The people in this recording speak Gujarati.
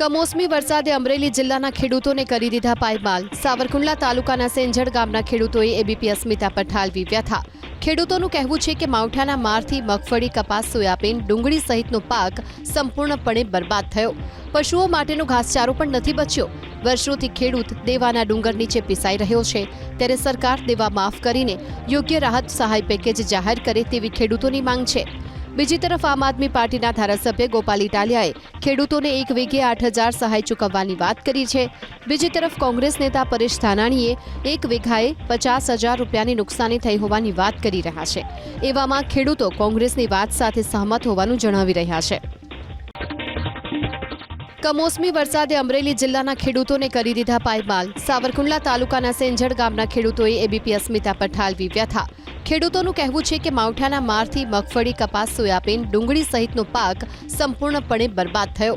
કમોસમી વરસાદે અમરેલી જિલ્લાના ખેડૂતોને કરી દીધા પાયમાલ. સાવરકુંડલા તાલુકાના સેંજડ ગામના ખેડૂતોએ એબીપી અસ્મિતા પર ઠાલવી વ્યથા ખેડૂતોનું કહેવું છે કે માવઠાના મારથી મગફળી, કપાસ, સોયાબીન, ડુંગળી સહિતનો પાક સંપૂર્ણપણે બરબાદ થયો. પશુઓ માટેનો ઘાસચારો પણ નથી બચ્યો. વર્ષોથી ખેડૂત દેવાના ડુંગર નીચે પીસાઈ રહ્યો છે. ત્યારે સરકાર દેવા માફ કરીને યોગ્ય રાહત સહાય પેકેજ જાહેર કરે તેવી ખેડૂતોની માંગ છે. બીજી તરફ આમ આદમી પાર્ટીના ધારાસભ્ય ગોપાલ ઇટાલિયાએ ખેડૂતોને એક વીઘે આઠ હજાર સહાય ચૂકવવાની વાત કરી છે. બીજી તરફ કોંગ્રેસ નેતા પરેશ ધાનાણીએ એક વીઘાએ પચાસ હજાર રૂપિયાની નુકસાની થઈ હોવાની વાત કરી રહ્યા છે. એવામાં ખેડૂતો કોંગ્રેસની વાત સાથે સહમત હોવાનું જણાવી રહ્યા છે. કમોસમી વરસાદે અમરેલી જિલ્લાના ખેડૂતોને કરી દીધા પાયમાલ. સાવરકુંડલા તાલુકાના સેંજડ ગામના ખેડૂતોએ એબીપી અસ્મિતા પર ઠાલવી વ્યથા. ખેડૂતોનું કહેવું છે કે માવઠાના મારથી મગફળી, કપાસ, સોયાબીન, ડુંગળી સહિતનો પાક સંપૂર્ણપણે બરબાદ થયો.